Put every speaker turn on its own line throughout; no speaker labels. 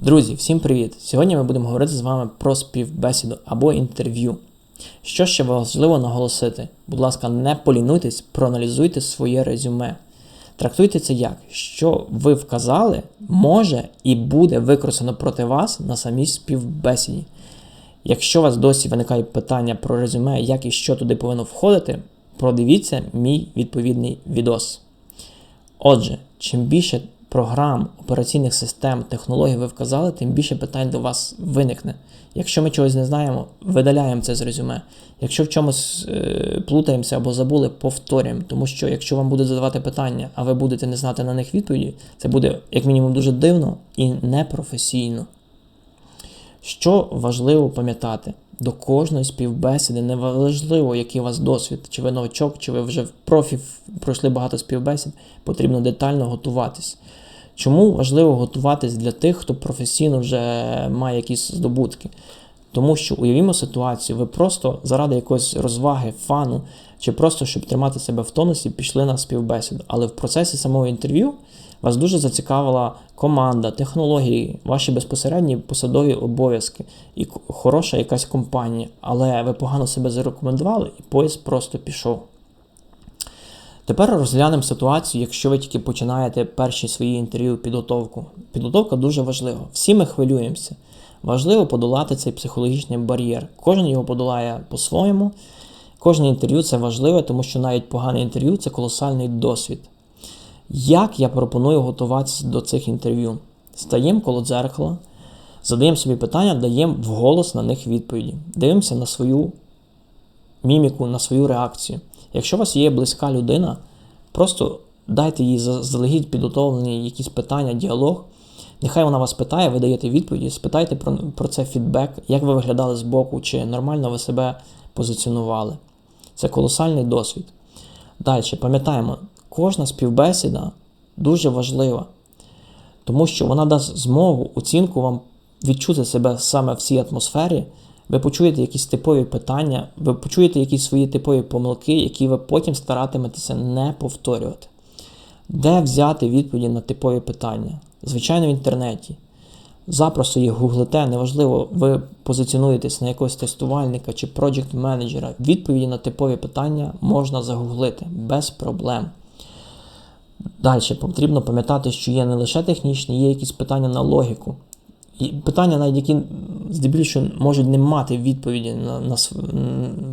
Друзі, всім привіт! Сьогодні ми будемо говорити з вами про співбесіду або інтерв'ю. Що ще важливо наголосити? Будь ласка, не полінуйтесь, проаналізуйте своє резюме. Трактуйте це як, що ви вказали, може і буде використано проти вас на самій співбесіді. Якщо у вас досі виникають питання про резюме, як і що туди повинно входити, продивіться мій відповідний відос. Отже, чим більше програм, операційних систем, технологій ви вказали, тим більше питань до вас виникне. Якщо ми чогось не знаємо, видаляємо це з резюме. Якщо в чомусь е, плутаємося або забули, повторюємо. Тому що якщо вам будуть задавати питання, а ви будете не знати на них відповіді, це буде як мінімум дуже дивно і непрофесійно. Що важливо пам'ятати? До кожної співбесіди, неважливо, який у вас досвід, чи ви новачок, чи ви вже в профі пройшли багато співбесід, потрібно детально готуватись. Чому важливо готуватись для тих, хто професійно вже має якісь здобутки? Тому що уявімо ситуацію, ви просто заради якоїсь розваги, фану, чи просто щоб тримати себе в тонусі, пішли на співбесіду. Але в процесі самого інтерв'ю вас дуже зацікавила команда, технології, ваші безпосередні посадові обов'язки і хороша якась компанія. Але ви погано себе зарекомендували, і поїзд просто пішов. Тепер розглянемо ситуацію, якщо ви тільки починаєте перші свої інтерв'ю підготовку. Підготовка дуже важлива. Всі ми хвилюємося. Важливо подолати цей психологічний бар'єр. Кожен його подолає по-своєму. Кожне інтерв'ю це важливе, тому що навіть погане інтерв'ю це колосальний досвід. Як я пропоную готуватися до цих інтерв'ю? Стаємо коло дзеркала, задаємо собі питання, даємо вголос на них відповіді. Дивимося на свою міміку, на свою реакцію. Якщо у вас є близька людина, просто дайте їй заздалегідь підготовлені якісь питання, діалог. Нехай вона вас питає, ви даєте відповіді, спитайте про про це фідбек, як ви виглядали з боку, чи нормально ви себе позиціонували. Це колосальний досвід. Далі, пам'ятаємо, кожна співбесіда дуже важлива, тому що вона дасть змогу, оцінку вам відчути себе саме в цій атмосфері. Ви почуєте якісь типові питання, ви почуєте якісь свої типові помилки, які ви потім старатиметеся не повторювати. Де взяти відповіді на типові питання? Звичайно, в інтернеті. Запросто їх гуглите, неважливо, ви позиціонуєтесь на якогось тестувальника чи проджект менеджера. Відповіді на типові питання можна загуглити без проблем. Далі потрібно пам'ятати, що є не лише технічні, є якісь питання на логіку. І питання, навіть які здебільшого можуть не мати відповіді на, на,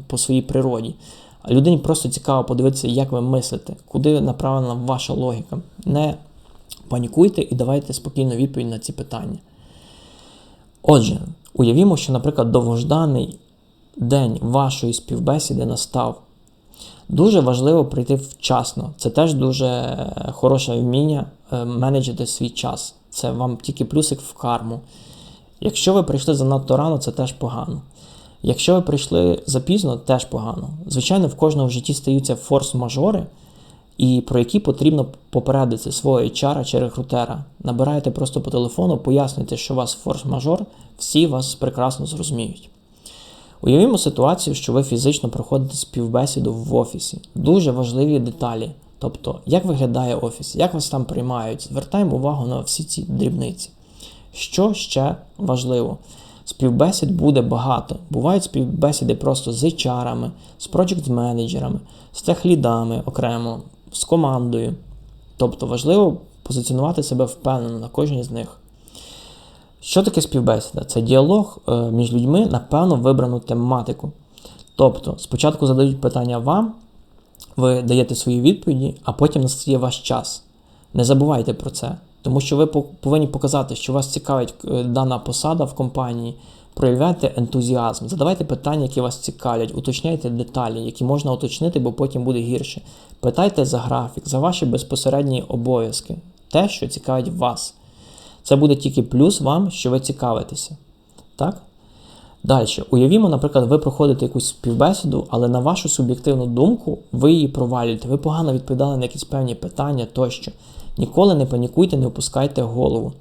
по своїй природі. А людині просто цікаво подивитися, як ви мислите, куди направлена ваша логіка. Не панікуйте і давайте спокійно відповідь на ці питання. Отже, уявімо, що, наприклад, довгожданий день вашої співбесіди настав. Дуже важливо прийти вчасно. Це теж дуже хороше вміння е, менеджити свій час. Це вам тільки плюсик в карму. Якщо ви прийшли занадто рано, це теж погано. Якщо ви прийшли запізно, теж погано. Звичайно, в кожного в житті стаються форс-мажори, і про які потрібно попередити свого HR чи рекрутера. Набираєте просто по телефону, пояснюєте, що у вас форс-мажор, всі вас прекрасно зрозуміють. Уявімо ситуацію, що ви фізично проходите співбесіду в офісі. Дуже важливі деталі. Тобто, як виглядає офіс, як вас там приймають, звертаємо увагу на всі ці дрібниці. Що ще важливо? Співбесід буде багато. Бувають співбесіди просто з HR, з проджект-менеджерами, з техлідами окремо, з командою. Тобто важливо позиціонувати себе впевнено на кожній з них. Що таке співбесіда? Це діалог е, між людьми на певну вибрану тематику. Тобто, спочатку задають питання вам, ви даєте свої відповіді, а потім настає ваш час. Не забувайте про це, тому що ви повинні показати, що вас цікавить е, дана посада в компанії. Проявляйте ентузіазм, задавайте питання, які вас цікавлять, уточняйте деталі, які можна уточнити, бо потім буде гірше. Питайте за графік, за ваші безпосередні обов'язки, те, що цікавить вас. Це буде тільки плюс вам, що ви цікавитеся. Так? Далі, уявімо, наприклад, ви проходите якусь співбесіду, але на вашу суб'єктивну думку ви її провалюєте, ви погано відповідали на якісь певні питання тощо. Ніколи не панікуйте, не опускайте голову.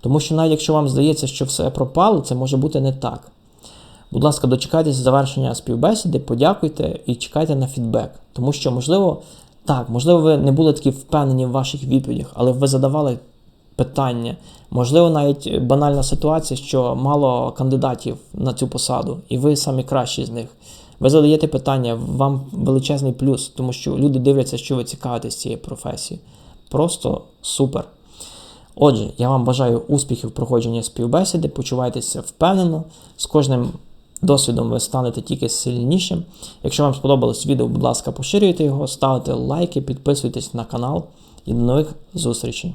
Тому що навіть якщо вам здається, що все пропало, це може бути не так. Будь ласка, дочекайтеся завершення співбесіди, подякуйте і чекайте на фідбек. Тому що, можливо, так, можливо, ви не були такі впевнені в ваших відповідях, але ви задавали питання. Можливо, навіть банальна ситуація, що мало кандидатів на цю посаду, і ви самі кращі з них. Ви задаєте питання, вам величезний плюс, тому що люди дивляться, що ви цікавитесь цією професією. Просто супер. Отже, я вам бажаю успіхів в проходженні співбесіди, почувайтеся впевнено. З кожним досвідом ви станете тільки сильнішим. Якщо вам сподобалось відео, будь ласка, поширюйте його, ставте лайки, підписуйтесь на канал і до нових зустрічей.